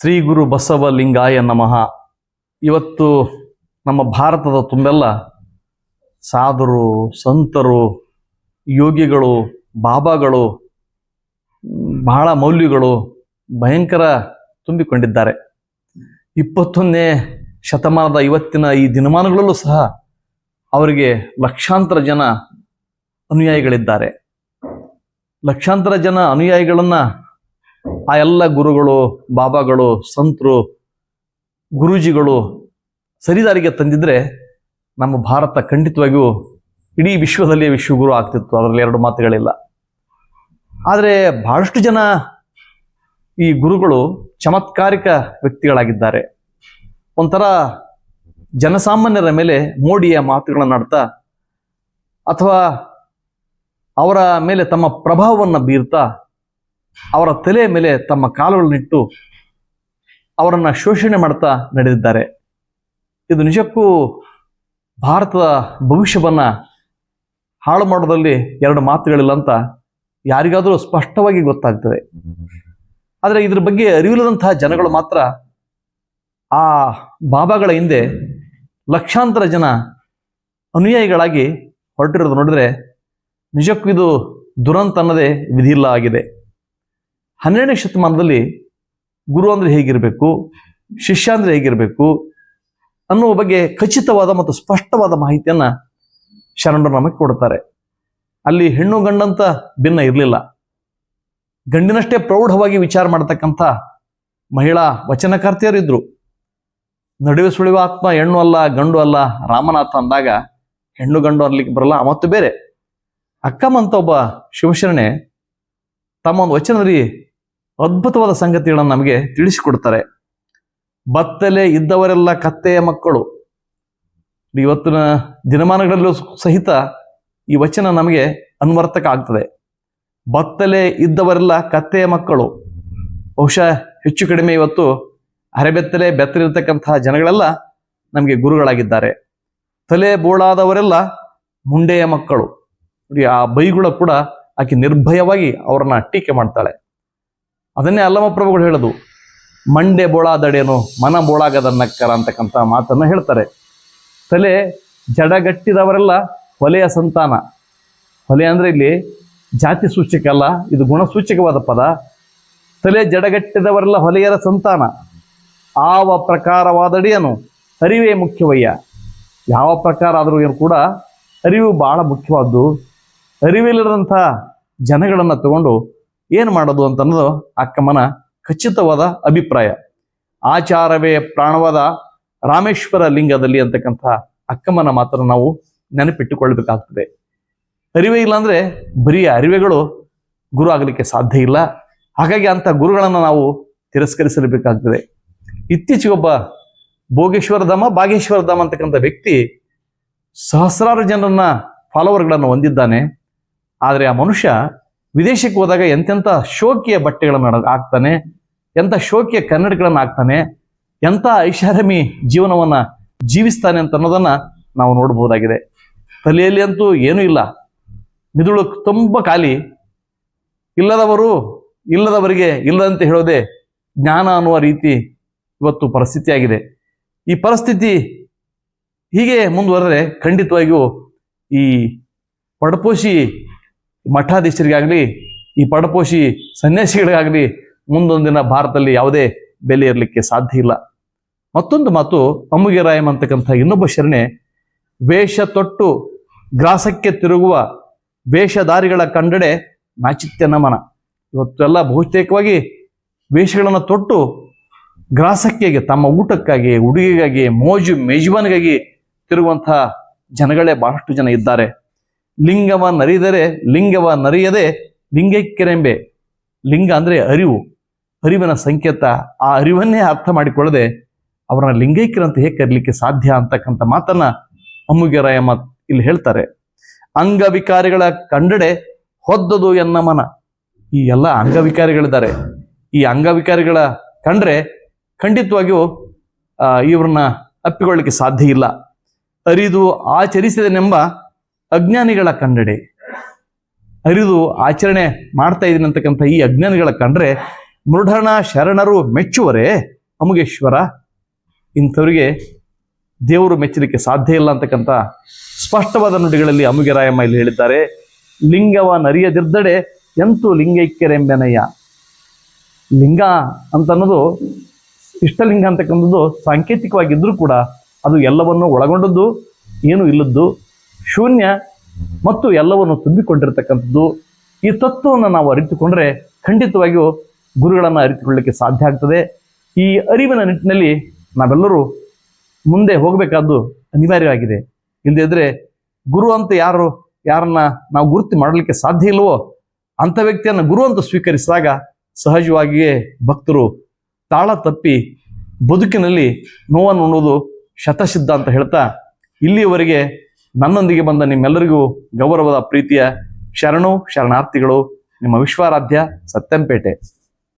ಶ್ರೀ ಗುರು ಬಸವ ಲಿಂಗಾಯ ನಮಃ. ಇವತ್ತು ನಮ್ಮ ಭಾರತದ ತುಂಬೆಲ್ಲ ಸಾಧುರು, ಸಂತರು, ಯೋಗಿಗಳು, ಬಾಬಾಗಳು, ಬಹಳ ಮೌಲ್ಯಗಳು ಭಯಂಕರ ತುಂಬಿಕೊಂಡಿದ್ದಾರೆ. ಇಪ್ಪತ್ತೊಂದನೇ ಶತಮಾನದ ಇವತ್ತಿನ ಈ ದಿನಮಾನಗಳಲ್ಲೂ ಸಹ ಅವರಿಗೆ ಲಕ್ಷಾಂತರ ಜನ ಅನುಯಾಯಿಗಳಿದ್ದಾರೆ. ಲಕ್ಷಾಂತರ ಜನ ಅನುಯಾಯಿಗಳನ್ನ ಆ ಎಲ್ಲ ಗುರುಗಳು, ಬಾಬಾಗಳು, ಸಂತರು, ಗುರೂಜಿಗಳು ಸರಿದಾರಿಗೆ ತಂದಿದ್ರೆ ನಮ್ಮ ಭಾರತ ಖಂಡಿತವಾಗಿಯೂ ಇಡೀ ವಿಶ್ವದಲ್ಲಿ ವಿಶ್ವಗುರು ಆಗ್ತಿತ್ತು. ಅದರಲ್ಲಿ ಎರಡು ಮಾತುಗಳಿಲ್ಲ. ಆದರೆ ಬಹಳಷ್ಟು ಜನ ಈ ಗುರುಗಳು ಚಮತ್ಕಾರಿಕ ವ್ಯಕ್ತಿಗಳಾಗಿದ್ದಾರೆ. ಒಂಥರ ಜನಸಾಮಾನ್ಯರ ಮೇಲೆ ಮೋಡಿಯ ಮಾತುಗಳನ್ನು ಆಡ್ತಾ ಅಥವಾ ಅವರ ಮೇಲೆ ತಮ್ಮ ಪ್ರಭಾವವನ್ನು ಬೀರ್ತಾ ಅವರ ತಲೆಯ ಮೇಲೆ ತಮ್ಮ ಕಾಲುಗಳನ್ನಿಟ್ಟು ಅವರನ್ನು ಶೋಷಣೆ ಮಾಡ್ತಾ ನಡೆದಿದ್ದಾರೆ. ಇದು ನಿಜಕ್ಕೂ ಭಾರತದ ಭವಿಷ್ಯವನ್ನ ಹಾಳು ಮಾಡೋದ್ರಲ್ಲಿ ಎರಡು ಮಾತುಗಳಿಲ್ಲ ಅಂತ ಯಾರಿಗಾದರೂ ಸ್ಪಷ್ಟವಾಗಿ ಗೊತ್ತಾಗ್ತದೆ. ಆದರೆ ಇದ್ರ ಬಗ್ಗೆ ಅರಿವಿಲ್ಲದಂತಹ ಜನಗಳು ಮಾತ್ರ ಆ ಬಾಬಾಗಳ ಹಿಂದೆ ಲಕ್ಷಾಂತರ ಜನ ಅನುಯಾಯಿಗಳಾಗಿ ಹೊರಟಿರೋದು ನೋಡಿದ್ರೆ ನಿಜಕ್ಕೂ ಇದು ದುರಂತ ಅನ್ನದೇ ವಿಧಿಯಿಲ್ಲ ಆಗಿದೆ. ಹನ್ನೆರಡನೇ ಶತಮಾನದಲ್ಲಿ ಗುರು ಅಂದ್ರೆ ಹೇಗಿರಬೇಕು, ಶಿಷ್ಯ ಅಂದ್ರೆ ಹೇಗಿರಬೇಕು ಅನ್ನುವ ಬಗ್ಗೆ ಖಚಿತವಾದ ಮತ್ತು ಸ್ಪಷ್ಟವಾದ ಮಾಹಿತಿಯನ್ನ ಶರಣರು ನಮಗೆ ಕೊಡ್ತಾರೆ. ಅಲ್ಲಿ ಹೆಣ್ಣು ಗಂಡಂತ ಭಿನ್ನ ಇರಲಿಲ್ಲ. ಗಂಡಿನಷ್ಟೇ ಪ್ರೌಢವಾಗಿ ವಿಚಾರ ಮಾಡತಕ್ಕಂಥ ಮಹಿಳಾ ವಚನಕರ್ತೆಯರು ಇದ್ರು. ನಡುವೆ ಸುಳಿವ ಆತ್ಮ, ಹೆಣ್ಣು ಅಲ್ಲ, ಗಂಡು ಅಲ್ಲ ರಾಮನಾಥ ಅಂದಾಗ ಹೆಣ್ಣು ಗಂಡು ಅನ್ಲಿಕ್ಕೆ ಬರಲ್ಲ ಮತ್ತು ಬೇರೆ. ಅಕ್ಕಮ್ಮಂತ ಒಬ್ಬ ಶಿವಶರಣೆ ತಮ್ಮ ಒಂದು ವಚನದಲ್ಲಿ ಅದ್ಭುತವಾದ ಸಂಗತಿಗಳನ್ನು ನಮಗೆ ತಿಳಿಸಿಕೊಡ್ತಾರೆ. ಬತ್ತಲೆ ಇದ್ದವರೆಲ್ಲ ಕತ್ತೆಯ ಮಕ್ಕಳು. ಇವತ್ತಿನ ದಿನಮಾನಗಳಲ್ಲೂ ಸಹಿತ ಈ ವಚನ ನಮಗೆ ಅನ್ವರ್ತಕ ಆಗ್ತದೆ. ಬತ್ತಲೆ ಇದ್ದವರೆಲ್ಲ ಕತ್ತೆಯ ಮಕ್ಕಳು. ಬಹುಶಃ ಹೆಚ್ಚು ಕಡಿಮೆ ಇವತ್ತು ಅರೆಬೆತ್ತಲೆ, ಬೆತ್ತಲಿರ್ತಕ್ಕಂತಹ ಜನಗಳೆಲ್ಲ ನಮಗೆ ಗುರುಗಳಾಗಿದ್ದಾರೆ. ತಲೆ ಬೋಳಾದವರೆಲ್ಲ ಮುಂಡೆಯ ಮಕ್ಕಳು. ಆ ಬೈಗುಳ ಕೂಡ ಆಕೆ ನಿರ್ಭಯವಾಗಿ ಅವರನ್ನ ಟೀಕೆ ಮಾಡ್ತಾಳೆ. ಅದನ್ನೇ ಅಲ್ಲಮ್ಮ ಪ್ರಭುಗಳು ಹೇಳೋದು, ಮಂಡೆ ಬೋಳಾದಡೇನು ಮನ ಬೋಳಾಗದ ನಕ್ಕರ ಅಂತಕ್ಕಂಥ ಮಾತನ್ನು ಹೇಳ್ತಾರೆ. ತಲೆ ಜಡಗಟ್ಟಿದವರೆಲ್ಲ, ಹೊಲೆಯ ಸಂತಾನ. ಹೊಲೆ ಅಂದರೆ ಇಲ್ಲಿ ಜಾತಿ ಸೂಚಕ ಅಲ್ಲ, ಇದು ಗುಣಸೂಚಕವಾದ ಪದ. ತಲೆ ಜಡಗಟ್ಟಿದವರೆಲ್ಲ, ಹೊಲೆಯರ ಸಂತಾನ. ಆವ ಪ್ರಕಾರವಾದಡಿಯನು, ಅರಿವೇ ಮುಖ್ಯವಯ್ಯ. ಯಾವ ಪ್ರಕಾರ ಆದರೂ ಏನು ಕೂಡ ಅರಿವು ಬಹಳ ಮುಖ್ಯವಾದ್ದು. ಅರಿವಿಲ್ಲದಂಥ ಜನಗಳನ್ನು ತಗೊಂಡು ಏನು ಮಾಡೋದು ಅಂತ ಅನ್ನೋದು ಅಕ್ಕಮ್ಮನ ಖಚಿತವಾದ ಅಭಿಪ್ರಾಯ. ಆಚಾರವೇ ಪ್ರಾಣವಾದ ರಾಮೇಶ್ವರ ಲಿಂಗದಲ್ಲಿ ಅಂತಕ್ಕಂಥ ಅಕ್ಕಮ್ಮನ ಮಾತ್ರ ನಾವು ನೆನಪಿಟ್ಟುಕೊಳ್ಬೇಕಾಗ್ತದೆ. ಅರಿವೆ ಇಲ್ಲ ಅಂದ್ರೆ ಬರೀ ಅರಿವೆಗಳು ಗುರು ಆಗಲಿಕ್ಕೆ ಸಾಧ್ಯ ಇಲ್ಲ. ಹಾಗಾಗಿ ಅಂತ ಗುರುಗಳನ್ನು ನಾವು ತಿರಸ್ಕರಿಸಲೇಬೇಕಾಗ್ತದೆ. ಇತ್ತೀಚೆಗೊಬ್ಬ ಭೋಗೇಶ್ವರ ಧಾಮ, ಬಾಗೇಶ್ವರ ಧಾಮ ಅಂತಕ್ಕಂಥ ವ್ಯಕ್ತಿ ಸಹಸ್ರಾರು ಜನರನ್ನ ಫಾಲೋವರ್ಗಳನ್ನು ಹೊಂದಿದ್ದಾನೆ. ಆದರೆ ಆ ಮನುಷ್ಯ ವಿದೇಶಕ್ಕೆ ಹೋದಾಗ ಎಂತೆಂಥ ಶೋಕಿಯ ಬಟ್ಟೆಗಳನ್ನು ಹಾಕ್ತಾನೆ ಎಂಥ ಶೋಕಿಯ ಕನ್ನಡಗಳನ್ನು ಹಾಕ್ತಾನೆ ಎಂಥ ಐಷಾರಾಮಿ ಜೀವನವನ್ನ ಜೀವಿಸ್ತಾನೆ ಅಂತ ಅನ್ನೋದನ್ನ ನಾವು ನೋಡಬಹುದಾಗಿದೆ ತಲೆಯಲ್ಲಿ ಅಂತೂ ಏನೂ ಇಲ್ಲ. ಮಿದುಳು ತುಂಬ ಖಾಲಿ. ಇಲ್ಲದವರು, ಇಲ್ಲದವರಿಗೆ ಇಲ್ಲದಂತೆ ಹೇಳೋದೇ ಜ್ಞಾನ ಅನ್ನುವ ರೀತಿ ಇವತ್ತು ಪರಿಸ್ಥಿತಿಯಾಗಿದೆ. ಈ ಪರಿಸ್ಥಿತಿ ಹೀಗೆ ಮುಂದುವರೆದ್ರೆ ಖಂಡಿತವಾಗಿಯೂ ಈ ಪಡಪೋಷಿ ಮಠಾಧೀಶರಿಗಾಗಲಿ, ಈ ಪಡಪೋಷಿ ಸನ್ಯಾಸಿಗಳಿಗಾಗಲಿ ಮುಂದೊಂದಿನ ಭಾರತದಲ್ಲಿ ಯಾವುದೇ ಬೆಲೆ ಇರಲಿಕ್ಕೆ ಸಾಧ್ಯ ಇಲ್ಲ. ಮತ್ತೊಂದು ಮಾತು ಅಮ್ಮುಗೆ ರಾಯಮ್ ಅಂತಕ್ಕಂಥ ಇನ್ನೊಬ್ಬ ಶರಣೆ, ವೇಷ ತೊಟ್ಟು ಗ್ರಾಸಕ್ಕೆ ತಿರುಗುವ ವೇಷಧಾರಿಗಳ ಕಂಡಡೆ ನಾಚಿತ್ಯ ನಮನ. ಇವತ್ತೆಲ್ಲ ಬಹುತೇಕವಾಗಿ ವೇಷಗಳನ್ನು ತೊಟ್ಟು ಗ್ರಾಸಕ್ಕೆಗೆ, ತಮ್ಮ ಊಟಕ್ಕಾಗಿ ಉಡುಗೆಗಾಗಿ ಮೋಜು ಮೇಜುಬಾನಿಗಾಗಿ ತಿರುಗುವಂತಹ ಜನಗಳೇ ಬಹಳಷ್ಟು ಜನ ಇದ್ದಾರೆ. ಲಿಂಗವ ನರಿದರೆ ಲಿಂಗವ ನರಿಯದೆ ಲಿಂಗೈಕ್ಯರೆಂಬೆ ಲಿಂಗ ಅಂದ್ರೆ ಅರಿವು. ಅರಿವಿನ ಸಂಕೇತ. ಆ ಅರಿವನ್ನೇ ಅರ್ಥ ಮಾಡಿಕೊಳ್ಳದೆ ಅವರನ್ನ ಲಿಂಗೈಕ್ಯರಂತ ಹೇಗೆ ಕರೀಲಿಕ್ಕೆ ಸಾಧ್ಯ ಅಂತಕ್ಕಂಥ ಮಾತನ್ನ ಅಮ್ಮುಗೆರಾಯ ಮಾತ್ ಇಲ್ಲಿ ಹೇಳ್ತಾರೆ. ಅಂಗವಿಕಾರಿಗಳ ಕಂಡಡೆ ಹೊದ್ದದು ಎನ್ನ ಮನ. ಈ ಎಲ್ಲ ಅಂಗವಿಕಾರಿಗಳಿದ್ದಾರೆ. ಈ ಅಂಗವಿಕಾರಿಗಳ ಕಂಡ್ರೆ ಖಂಡಿತವಾಗಿಯೂ ಇವ್ರನ್ನ ಅಪ್ಪಿಕೊಳ್ಳಿಕ್ಕೆ ಸಾಧ್ಯ ಇಲ್ಲ. ಅರಿದು ಆಚರಿಸಿದನೆಂಬ ಅಜ್ಞಾನಿಗಳ ಕಂಡಡೆ ಅರಿದು ಆಚರಣೆ ಮಾಡ್ತಾ ಇದ್ದೀನಿ ಅಂತಕ್ಕಂಥ ಈ ಅಜ್ಞಾನಿಗಳ ಕಂಡ್ರೆ ಮೃಢಣ ಶರಣರು ಮೆಚ್ಚುವರೇ ಅಮುಗೇಶ್ವರ. ಇಂಥವರಿಗೆ ದೇವರು ಮೆಚ್ಚಲಿಕ್ಕೆ ಸಾಧ್ಯ ಇಲ್ಲ ಅಂತಕ್ಕಂಥ ಸ್ಪಷ್ಟವಾದ ನುಡಿಗಳಲ್ಲಿ ಅಮುಗೆರಾಯಮ್ಮ ಇಲ್ಲಿ ಹೇಳಿದ್ದಾರೆ. ಲಿಂಗವ ನರಿಯದಿರ್ದಡೆ ಎಂತೂ ಲಿಂಗೈಕ್ಯರೆಂಬೆನಯ್ಯ ಲಿಂಗ ಅಂತ ಅನ್ನೋದು ಇಷ್ಟಲಿಂಗ ಅಂತಕ್ಕಂಥದ್ದು ಸಾಂಕೇತಿಕವಾಗಿದ್ದರೂ ಕೂಡ ಅದು ಎಲ್ಲವನ್ನು ಒಳಗೊಂಡದ್ದು, ಏನು ಇಲ್ಲದ್ದು ಶೂನ್ಯ ಮತ್ತು ಎಲ್ಲವನ್ನು ತುಂಬಿಕೊಂಡಿರ್ತಕ್ಕಂಥದ್ದು ಈ ತತ್ವವನ್ನು ನಾವು ಅರಿತುಕೊಂಡ್ರೆ ಖಂಡಿತವಾಗಿಯೂ ಗುರುಗಳನ್ನು ಅರಿತುಕೊಳ್ಳಲಿಕ್ಕೆ ಸಾಧ್ಯ ಆಗ್ತದೆ. ಈ ಅರಿವಿನ ನಿಟ್ಟಿನಲ್ಲಿ ನಾವೆಲ್ಲರೂ ಮುಂದೆ ಹೋಗಬೇಕಾದ್ದು ಅನಿವಾರ್ಯವಾಗಿದೆ. ಇಲ್ಲದಿದ್ದರೆ ಗುರು ಅಂತ ಯಾರು, ಯಾರನ್ನ ನಾವು ಗುರುತು ಮಾಡಲಿಕ್ಕೆ ಸಾಧ್ಯ ಇಲ್ಲವೋ ಅಂಥ ವ್ಯಕ್ತಿಯನ್ನು ಗುರು ಅಂತ ಸ್ವೀಕರಿಸಿದಾಗ ಸಹಜವಾಗಿಯೇ ಭಕ್ತರು ತಾಳ ತಪ್ಪಿ ಬದುಕಿನಲ್ಲಿ ನೋವನ್ನು ಉಣ್ಣುವುದು ಶತಸಿದ್ಧ ಅಂತ ಹೇಳ್ತಾ ಇಲ್ಲಿಯವರೆಗೆ ನನ್ನೊಂದಿಗೆ ಬಂದ ನಿಮ್ಮೆಲ್ಲರಿಗೂ ಗೌರವದ ಪ್ರೀತಿಯ ಶರಣು ಶರಣಾರ್ಥಿಗಳು ನಿಮ್ಮ ವಿಶ್ವಾರಾಧ್ಯ ಸತ್ಯಂಪೇಟೆ.